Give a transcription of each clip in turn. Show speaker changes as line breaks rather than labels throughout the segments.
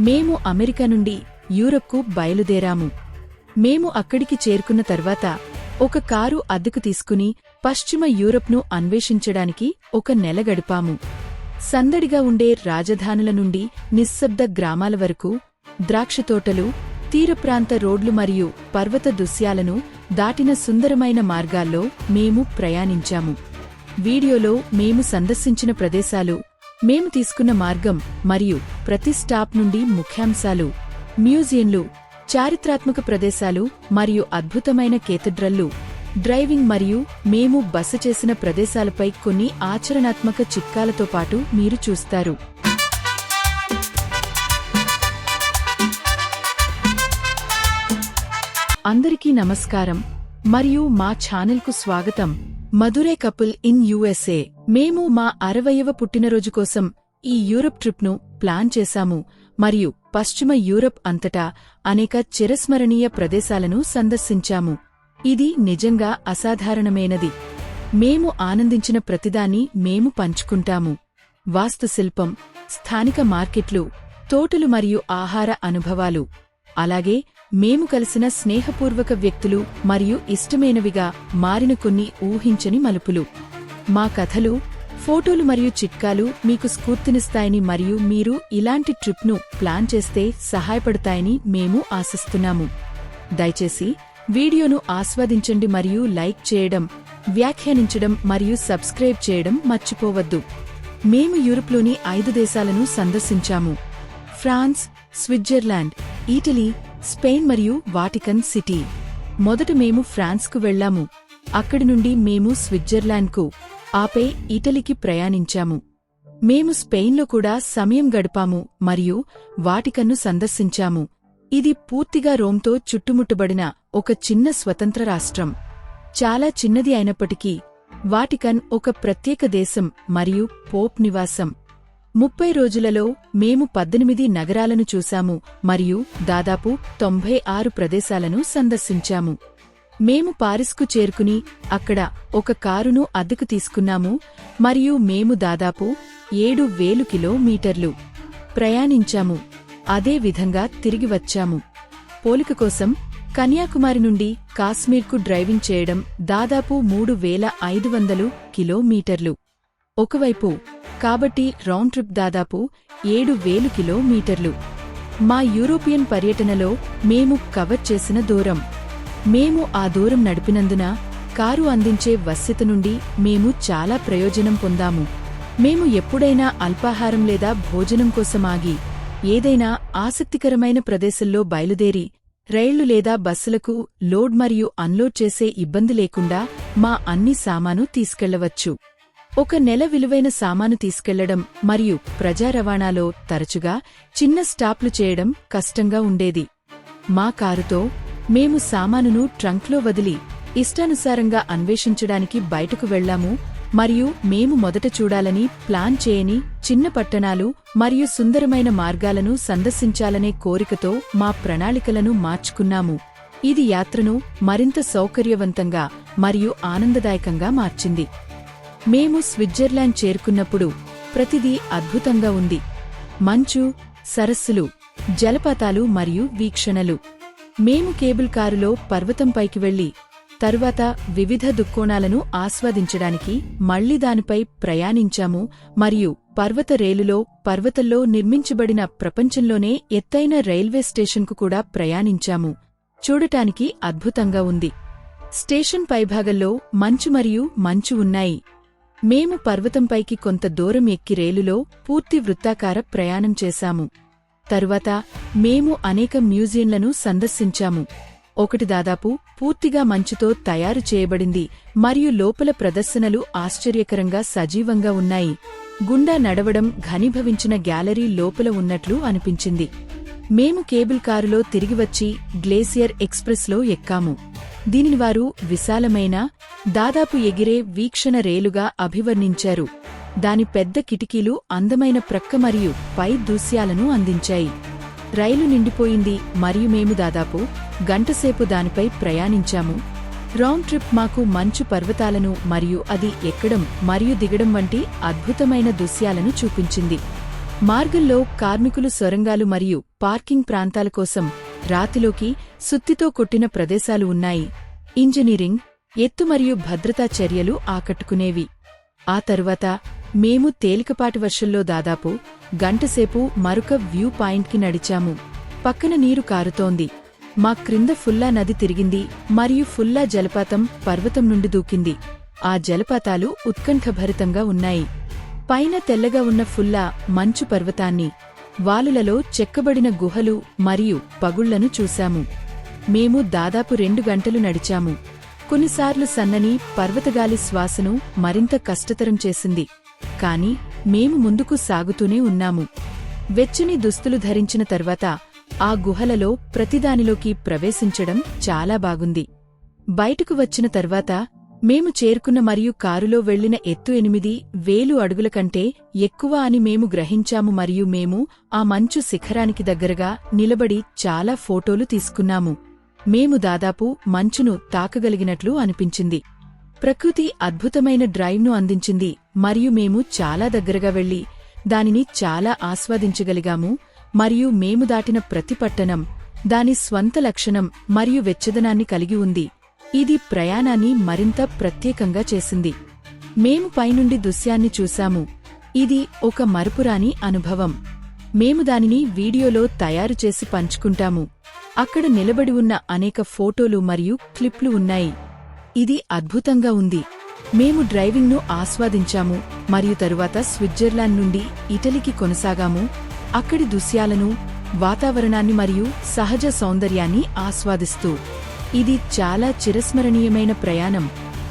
మేము అమెరికా నుండి యూరప్కు బయలుదేరాము. మేము అక్కడికి చేరుకున్న తర్వాత ఒక కారు అద్దెకు తీసుకుని పశ్చిమ యూరప్ను అన్వేషించడానికి ఒక నెల గడిపాము. సందడిగా ఉండే రాజధానుల నుండి నిశ్శబ్ద గ్రామాల వరకు ద్రాక్షతోటలు తీరప్రాంత రోడ్లు మరియు పర్వత దృశ్యాలను దాటిన సుందరమైన మార్గాల్లో మేము ప్రయాణించాము. వీడియోలో మేము సందర్శించిన ప్రదేశాలు మేము తీసుకున్న మార్గం మరియు ప్రతి స్టాప్ నుండి ముఖ్యాంశాలు మ్యూజియంలు చారిత్రాత్మక ప్రదేశాలు మరియు అద్భుతమైన కేథడ్రల్లు డ్రైవింగ్ మరియు మేము బస చేసిన ప్రదేశాలపై కొన్ని ఆచరణాత్మక చిట్కాలతో పాటు మీరు చూస్తారు. అందరికీ నమస్కారం. మరియు మా ఛానల్కు స్వాగతం. Madurai couple in USA. మేము మా అరవయవ పుట్టినరోజు కోసం ఈ యూరప్ ట్రిప్ను ప్లాన్ చేశాము. మరియు పశ్చిమ యూరప్ అంతటా అనేక చిరస్మరణీయ ప్రదేశాలను సందర్శించాము. ఇది నిజంగా అసాధారణమైనది. మేము ఆనందించిన ప్రతిదాన్ని మేము పంచుకుంటాము. వాస్తుశిల్పం స్థానిక మార్కెట్లు తోటలు మరియు ఆహార అనుభవాలు. అలాగే మేము కలిసిన స్నేహపూర్వక వ్యక్తులు మరియు ఇష్టమైనవిగా మారిన కొన్ని ఊహించని మలుపులు. మా కథలు ఫోటోలు మరియు చిట్కాలు మీకు స్ఫూర్తినిస్తాయని మరియు మీరు ఇలాంటి ట్రిప్ను ప్లాన్ చేస్తే సహాయపడతాయని మేము ఆశిస్తున్నాము. దయచేసి వీడియోను ఆస్వాదించండి మరియు లైక్ చేయడం వ్యాఖ్యానించడం మరియు సబ్స్క్రైబ్ చేయడం మర్చిపోవద్దు. మేము యూరప్లోని ఐదు దేశాలను సందర్శించాము. ఫ్రాన్స్ స్విట్జర్లాండ్ ఇటలీ స్పెయిన్ మరియు వాటికన్ సిటీ. మొదట మేము ఫ్రాన్స్కు వెళ్ళాము అక్కడి నుండి మేము స్విట్జర్లాండ్కు ఆపై ఇటలీకి ప్రయాణించాము. మేము స్పెయిన్లో కూడా సమయం గడిపాము మరియు వాటికన్ను సందర్శించాము. ఇది పూర్తిగా రోమ్తో చుట్టుముట్టబడిన ఒక చిన్న స్వతంత్ర రాష్ట్రం. చాలా చిన్నది అయినప్పటికీ వాటికన్ ఒక ప్రత్యేక దేశం మరియు పోప్ నివాసం. ముప్పై రోజులలో మేము పద్దెనిమిది నగరాలను చూశాము మరియు దాదాపు తొంభై ఆరు ప్రదేశాలను సందర్శించాము. మేము పారిస్కు చేరుకుని అక్కడ ఒక కారును అద్దెకు తీసుకున్నాము మరియు మేము దాదాపు ఏడు వేలు కిలోమీటర్లు ప్రయాణించాము. అదే విధంగా తిరిగి వచ్చాము. పోలిక కోసం కన్యాకుమారి నుండి కాశ్మీర్కు డ్రైవింగ్ చేయడం దాదాపు మూడు వేల ఐదు వందలు కిలోమీటర్లు. ఒకవైపు కాబట్టి రౌండ్ ట్రిప్ దాదాపు ఏడు వేలు కిలోమీటర్లు. మా యూరోపియన్ పర్యటనలో మేము కవర్ చేసిన దూరం. మేము ఆ దూరం నడిపినందున కారు అందించే వశ్యత నుండి మేము చాలా ప్రయోజనం పొందాము. మేము ఎప్పుడైనా అల్పాహారం లేదా భోజనం కోసం ఆగి ఏదైనా ఆసక్తికరమైన ప్రదేశంలో బయలుదేరి రైళ్ళు లేదా బస్సులకు లోడ్ మరియు అన్లోడ్ చేసే ఇబ్బంది లేకుండా మా అన్ని సామాను తీసుకెళ్ళవచ్చు. ఒక నెల విలువైన సామాను తీసుకెళ్ళడం మరియు ప్రజా రవాణాలో తరచుగా చిన్న స్టాప్లు చేయడం కష్టంగా ఉండేది. మా కారుతో మేము సామానును ట్రంక్లో వదిలి ఇష్టానుసారంగా అన్వేషించడానికి బయటకు వెళ్ళాము మరియు మేము మొదట చూడాలని ప్లాన్ చేయని చిన్న పట్టణాలు మరియు సుందరమైన మార్గాలను సందర్శించాలనే కోరికతో మా ప్రణాళికలను మార్చుకున్నాము. ఇది యాత్రను మరింత సౌకర్యవంతంగా మరియు ఆనందదాయకంగా మార్చింది. మేము స్విట్జర్లాండ్ చేరుకున్నప్పుడు ప్రతిదీ అద్భుతంగా ఉంది. మంచు సరస్సులు జలపాతాలు మరియు వీక్షణలు. మేము కేబుల్ కారులో పర్వతంపైకి వెళ్ళి తరువాత వివిధ దుక్కోణాలను ఆస్వాదించడానికి మళ్ళీ దానిపై ప్రయాణించాము మరియు పర్వత రేలులో పర్వతంలో నిర్మించబడిన ప్రపంచంలోనే ఎత్తైన రైల్వే స్టేషన్కు కూడా ప్రయాణించాము. చూడటానికి అద్భుతంగా ఉంది. స్టేషన్ పైభాగంలో మంచు మరియు మంచు ఉన్నాయి. మేము పర్వతంపైకి కొంత దూరం ఎక్కి రేలులో పూర్తి వృత్తాకార ప్రయాణం చేశాము. తరువాత మేము అనేక మ్యూజియంలను సందర్శించాము. ఒకటి దాదాపు పూర్తిగా మంచుతో తయారు చేయబడింది మరియు లోపల ప్రదర్శనలు ఆశ్చర్యకరంగా సజీవంగా ఉన్నాయి. గుండా నడవడం ఘనీభవించిన గ్యాలరీ లోపల ఉన్నట్లు అనిపించింది. మేము కేబుల్ కారులో తిరిగి వచ్చి గ్లేసియర్ ఎక్స్ప్రెస్లో ఎక్కాము. దీనిని వారు విశాలమైన దాదాపు ఎగిరే వీక్షణ రేలుగా అభివర్ణించారు. దాని పెద్ద కిటికీలు అందమైన ప్రక్క మరియు పై దృశ్యాలను అందించాయి. రైలు నిండిపోయింది మరియు మేము దాదాపు గంటసేపు దానిపై ప్రయాణించాము. రౌండ్ ట్రిప్ మాకు మంచు పర్వతాలను మరియు అది ఎక్కడం మరియు దిగడం వంటి అద్భుతమైన దృశ్యాలను చూపించింది. మార్గంలో కార్మికులు సొరంగాలు మరియు పార్కింగ్ ప్రాంతాల కోసం రాతిలోకి సుత్తితో కొట్టిన ప్రదేశాలు ఉన్నాయి. ఇంజనీరింగ్ ఎత్తు మరియు భద్రతా చర్యలు ఆకట్టుకునేవి. ఆ తరువాత మేము తేలికపాటి వర్షంలో దాదాపు గంటసేపు మరొక వ్యూ పాయింట్కి నడిచాము. పక్కన నీరు కారుతోంది. మా క్రింద ఫుల్లా నది తిరిగింది మరియు ఫుల్లా జలపాతం పర్వతం నుండి దూకింది. ఆ జలపాతాలు ఉత్కంఠభరితంగా ఉన్నాయి. పైన తెల్లగా ఉన్న ఫుల్లా మంచు పర్వతాన్ని వాలులలో చెక్కబడిన గుహలు మరియు పగుళ్ళను చూశాము. మేము దాదాపు రెండు గంటలు నడిచాము. కొన్నిసార్లు సన్నని పర్వతగాలి శ్వాసను మరింత కష్టతరం చేసింది. కాని మేము ముందుకు సాగుతూనే ఉన్నాము. వెచ్చని దుస్తులు ధరించిన తర్వాత ఆ గుహలలో ప్రతిదానిలోకి ప్రవేశించడం చాలా బాగుంది. బయటకు వచ్చిన తర్వాత మేము చేరుకున్న మరియు కారులో వెళ్ళిన ఎత్తు ఎనిమిది వేలు అడుగుల కంటే ఎక్కువ అని మేము గ్రహించాము మరియు మేము ఆ మంచు శిఖరానికి దగ్గరగా నిలబడి చాలా ఫోటోలు తీసుకున్నాము. మేము దాదాపు మంచును తాకగలిగినట్లు అనిపించింది. ప్రకృతి అద్భుతమైన డ్రైవ్ను అందించింది మరియు మేము చాలా దగ్గరగా వెళ్ళి దానిని చాలా ఆస్వాదించగలిగాము మరియు మేము దాటిన ప్రతి పట్టణం దాని స్వంత లక్షణం మరియు వెచ్చదనాన్ని కలిగి ఉంది. ఇది ప్రయాణాన్ని మరింత ప్రత్యేకంగా చేసింది. మేము పైనుండి దృశ్యాన్ని చూశాము. ఇది ఒక మరుపురాని అనుభవం. మేము దానిని వీడియోలో తయారు చేసి పంచుకుంటాము. అక్కడ నిలబడి ఉన్న అనేక ఫోటోలు మరియు క్లిప్లు ఉన్నాయి. ఇది అద్భుతంగా ఉంది. మేము డ్రైవింగ్ను ఆస్వాదించాము మరియు తరువాత స్విట్జర్లాండ్ నుండి ఇటలీకి కొనసాగాము. అక్కడి దృశ్యాలను వాతావరణాన్ని మరియు సహజ సౌందర్యాన్ని ఆస్వాదిస్తూ ఇది చాలా చిరస్మరణీయమైన ప్రయాణం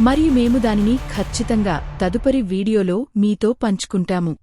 మరియు మేము దానిని ఖచ్చితంగా తదుపరి వీడియోలో మీతో పంచుకుంటాము.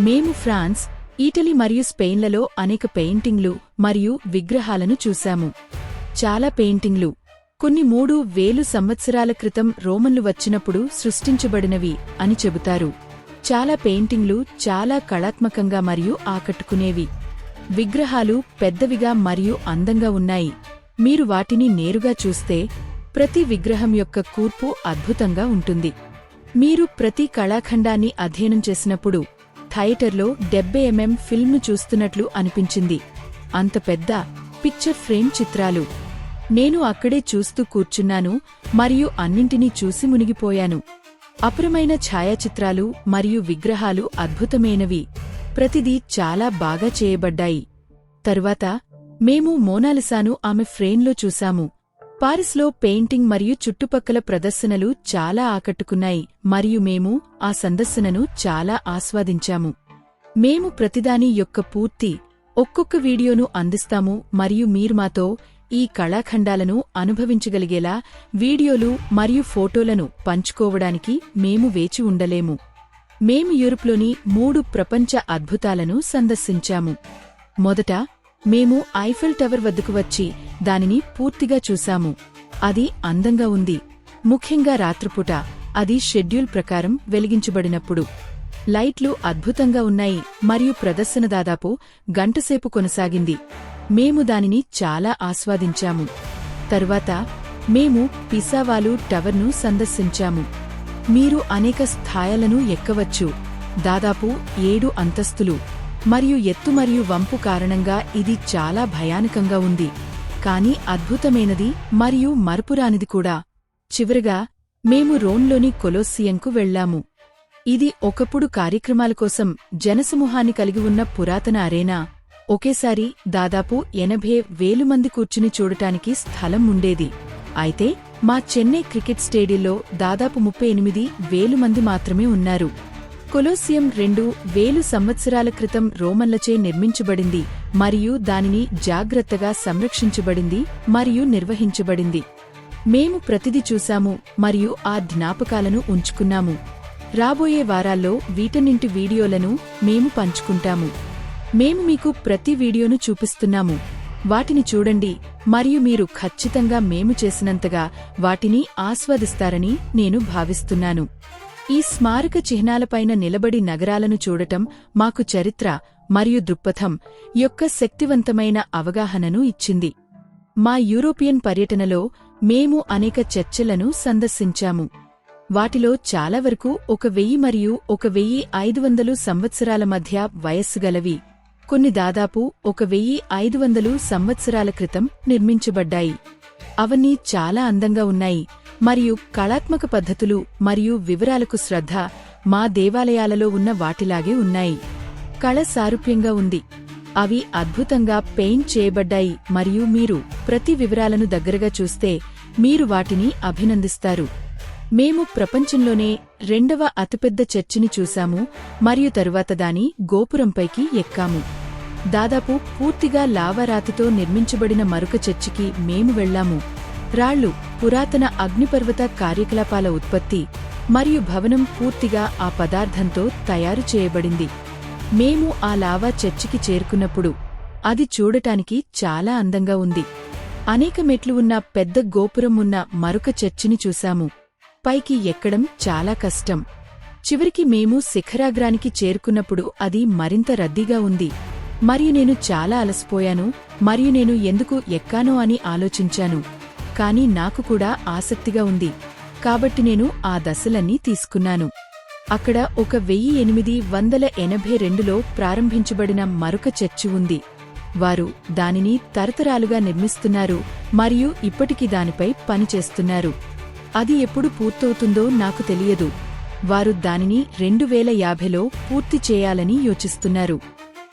మేము ఫ్రాన్స్ ఇటలీ మరియు స్పెయిన్లలో అనేక పెయింటింగ్లు మరియు విగ్రహాలను చూశాము. చాలా పెయింటింగ్లు కొన్ని మూడు వేలు సంవత్సరాల క్రితం రోమన్లు వచ్చినప్పుడు సృష్టించబడినవి అని చెబుతారు. చాలా పెయింటింగ్లు చాలా కళాత్మకంగా మరియు ఆకట్టుకునేవి. విగ్రహాలు పెద్దవిగా మరియు అందంగా ఉన్నాయి. మీరు వాటిని నేరుగా చూస్తే ప్రతి విగ్రహం యొక్క కూర్పు అద్భుతంగా ఉంటుంది. మీరు ప్రతి కళాఖండాన్ని అధ్యయనం చేసినప్పుడు థియేటర్లో డెబ్బై ఎంఎం ఫిల్మ్ను చూస్తున్నట్లు అనిపించింది. అంత పెద్ద పిక్చర్ ఫ్రేమ్ చిత్రాలు. నేను అక్కడే చూస్తూ కూర్చున్నాను మరియు అన్నింటినీ చూసి మునిగిపోయాను. అపురమైన ఛాయాచిత్రాలు మరియు విగ్రహాలు అద్భుతమైనవి. ప్రతిదీ చాలా బాగా చేయబడ్డాయి. తరువాత మేము మోనాలిసాను ఆమె ఫ్రేన్లో చూశాము. పారిస్లో పెయింటింగ్ మరియు చుట్టుపక్కల ప్రదర్శనలు చాలా ఆకట్టుకున్నాయి మరియు మేము ఆ సందర్శనను చాలా ఆస్వాదించాము. మేము ప్రతిదాని యొక్క పూర్తి ఒక్కొక్క వీడియోను అందిస్తాము మరియు మీరు మాతో ఈ కళాఖండాలను అనుభవించగలిగేలా వీడియోలు మరియు ఫోటోలను పంచుకోవడానికి మేము వేచి ఉండలేము. మేము యూరోప్లోని మూడు ప్రపంచ అద్భుతాలను సందర్శించాము. మొదట మేము ఐఫెల్ టవర్ వద్దకు వచ్చి దానిని పూర్తిగా చూశాము. అది అందంగా ఉంది. ముఖ్యంగా రాత్రిపూట అది షెడ్యూల్ ప్రకారం వెలిగించబడినప్పుడు. లైట్లు అద్భుతంగా ఉన్నాయి మరియు ప్రదర్శన దాదాపు గంటసేపు కొనసాగింది. మేము దానిని చాలా ఆస్వాదించాము. తరువాత మేము పిసావాలు టవర్ను సందర్శించాము. మీరు అనేక స్థాయిలను ఎక్కవచ్చు. దాదాపు ఏడు అంతస్తులు. మరియు ఎత్తు మరియు వంపు కారణంగా ఇది చాలా భయానకంగా ఉంది. కానీ అద్భుతమైనది మరియు మరపురానిది కూడా. చివరగా మేము రోన్లోని కొలోసియంకు వెళ్ళాము ఇది ఒకప్పుడు కార్యక్రమాల కోసం జనసమూహాన్ని కలిగి ఉన్న పురాతన అరేనా. ఒకేసారి దాదాపు ఎనభై వేలు మంది కూర్చుని చూడటానికి స్థలం ఉండేది. అయితే మా చెన్నై క్రికెట్ స్టేడియంలో దాదాపు ముప్పై ఎనిమిది వేలు మంది మాత్రమే ఉన్నారు. కొలోసియం రెండు వేలు సంవత్సరాల క్రితం రోమన్లచే నిర్మించబడింది మరియు దానిని జాగ్రత్తగా సంరక్షించబడింది మరియు నిర్వహించబడింది. మేము ప్రతిది చూశాము మరియు ఆ జ్ఞాపకాలను ఉంచుకున్నాము. రాబోయే వారాల్లో వీటన్నింటి వీడియోలను మేము పంచుకుంటాము. మేము మీకు ప్రతి వీడియోను చూపిస్తున్నాము. వాటిని చూడండి మరియు మీరు ఖచ్చితంగా మేము చేసినంతగా వాటిని ఆస్వాదిస్తారని నేను భావిస్తున్నాను. ఈ స్మారక చిహ్నాలపైన నిలబడి నగరాలను చూడటం మాకు చరిత్ర మరియు దృక్పథం యొక్క శక్తివంతమైన అవగాహనను ఇచ్చింది. మా యూరోపియన్ పర్యటనలో మేము అనేక చర్చలను సందర్శించాము. వాటిలో చాలా వరకు ఒక వెయ్యి మరియు ఒక వెయ్యి ఐదు వందలు సంవత్సరాల మధ్య వయస్సు గలవి. కొన్ని దాదాపు ఒక వెయ్యి ఐదు వందలు సంవత్సరాల క్రితం నిర్మించబడ్డాయి. అవన్నీ చాలా అందంగా ఉన్నాయి. మరియు కళాత్మక పద్ధతులు మరియు వివరాలకు శ్రద్ధ మా దేవాలయాలలో ఉన్న వాటిలాగే ఉన్నాయి. కళ సారూప్యంగా ఉంది. అవి అద్భుతంగా పెయింట్ చేయబడ్డాయి మరియు మీరు ప్రతి వివరాలను దగ్గరగా చూస్తే మీరు వాటిని అభినందిస్తారు. మేము ప్రపంచంలోనే రెండవ అతిపెద్ద చర్చిని చూశాము మరియు తరువాత దాని గోపురంపైకి ఎక్కాము. దాదాపు పూర్తిగా లావారాతితో నిర్మించబడిన మరొక చర్చికి మేము వెళ్ళాము రాళ్ళు పురాతన అగ్నిపర్వత కార్యకలాపాల ఉత్పత్తి మరియు భవనం పూర్తిగా ఆ పదార్థంతో తయారు చేయబడింది. మేము ఆ లావా చర్చికి చేరుకున్నప్పుడు అది చూడటానికి చాలా అందంగా ఉంది. అనేక మెట్లు ఉన్న పెద్ద గోపురం ఉన్న మరొక చర్చిని చూశాము. పైకి ఎక్కడం చాలా కష్టం. చివరికి మేము శిఖరాగ్రానికి చేరుకున్నప్పుడు అది మరింత రద్దీగా ఉంది. మరియు నేను చాలా అలసిపోయాను. మరియు నేను ఎందుకు ఎక్కానో అని ఆలోచించాను. కానీ నాకు కూడా ఆసక్తిగా ఉంది. కాబట్టి నేను ఆ దశలన్నీ తీసుకున్నాను. అక్కడ ఒక వెయ్యి ఎనిమిది వందల ఎనభై రెండులో ప్రారంభించబడిన మరొక చర్చి ఉంది. వారు దానిని తరతరాలుగా నిర్మిస్తున్నారు మరియు ఇప్పటికీ దానిపై పనిచేస్తున్నారు అది ఎప్పుడు పూర్తవుతుందో నాకు తెలియదు. వారు దానిని రెండు వేల యాభైలో పూర్తి చేయాలని యోచిస్తున్నారు.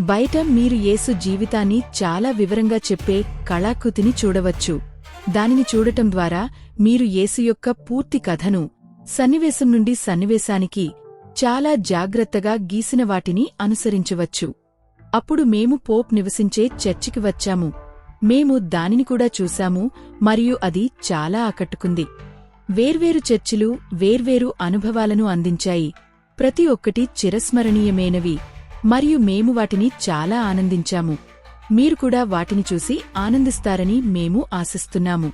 బయట మీరు యేసు జీవితాన్ని చాలా వివరంగా చెప్పే కళాకృతిని చూడవచ్చు. దానిని చూడటం ద్వారా మీరు యేసు యొక్క పూర్తి కథను సన్నివేశం నుండి సన్నివేశానికి చాలా జాగ్రత్తగా గీసిన వాటిని అనుసరించవచ్చు. అప్పుడు మేము పోప్ నివసించే చర్చికి వచ్చాము. మేము దానిని కూడా చూశాము మరియు అది చాలా ఆకట్టుకుంది. వేర్వేరు చర్చిలు వేర్వేరు అనుభవాలను అందించాయి. ప్రతి ఒక్కటి చిరస్మరణీయమైనవి మరియు మేము వాటిని చాలా ఆనందించాము. మీరు కూడా వాటిని చూసి ఆనందిస్తారని మేము ఆశిస్తున్నాము.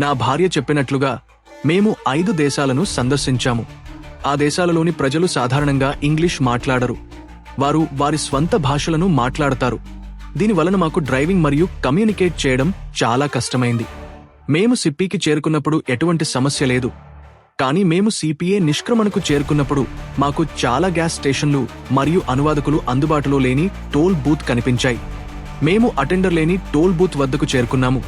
నా భార్య చెప్పినట్లుగా మేము ఐదు దేశాలను సందర్శించాము. ఆ దేశాలలోని ప్రజలు సాధారణంగా ఇంగ్లీష్ మాట్లాడరు. వారు వారి స్వంత భాషలను మాట్లాడతారు. దీని వలన మాకు డ్రైవింగ్ మరియు కమ్యూనికేట్ చేయడం చాలా కష్టమైంది. మేము సిప్పికి చేరుకున్నప్పుడు ఎటువంటి సమస్య లేదు. కానీ మేము సిపిఏ నిష్క్రమణకు చేరుకున్నప్పుడు మాకు చాలా గ్యాస్ స్టేషన్లు మరియు అనువాదకులు అందుబాటులో లేని టోల్ బూత్ కనిపించాయి. మేము అటెండర్ లేని టోల్ బూత్ వద్దకు చేరుకున్నాము.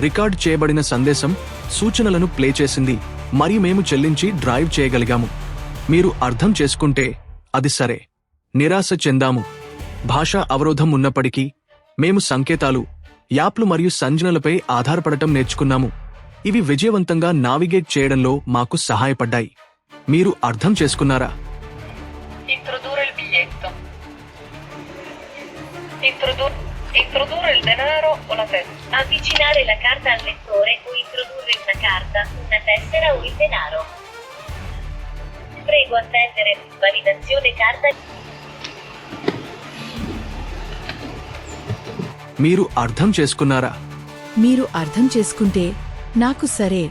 రికార్డ్ చేయబడిన సందేశం సూచనలను ప్లే చేసింది. మరియు మేము చెల్లించి డ్రైవ్ చేయగలిగాము. మీరు అర్థం చేసుకుంటే అది సరే. నిరాశ చెందాము. భాషా అవరోధం ఉన్నప్పటికీ మేము సంకేతాలు యాప్లు మరియు సంజ్ఞలపై ఆధారపడటం నేర్చుకున్నాము. ఇవి విజయవంతంగా నావిగేట్ చేయడంలో మాకు సహాయపడ్డాయి. మీరు అర్థం చేసుకున్నారా?
Introdurre il biglietto. Introdu- introdurre il denaro o la tessera.
Avvicinare la carta al lettore o introdurre una carta, una tessera o il denaro. Prego attendere. Validazione carta.
మీరు అర్థం చేసుకున్నారా
మీరు అర్థం చేసుకుంటే నాకు సరే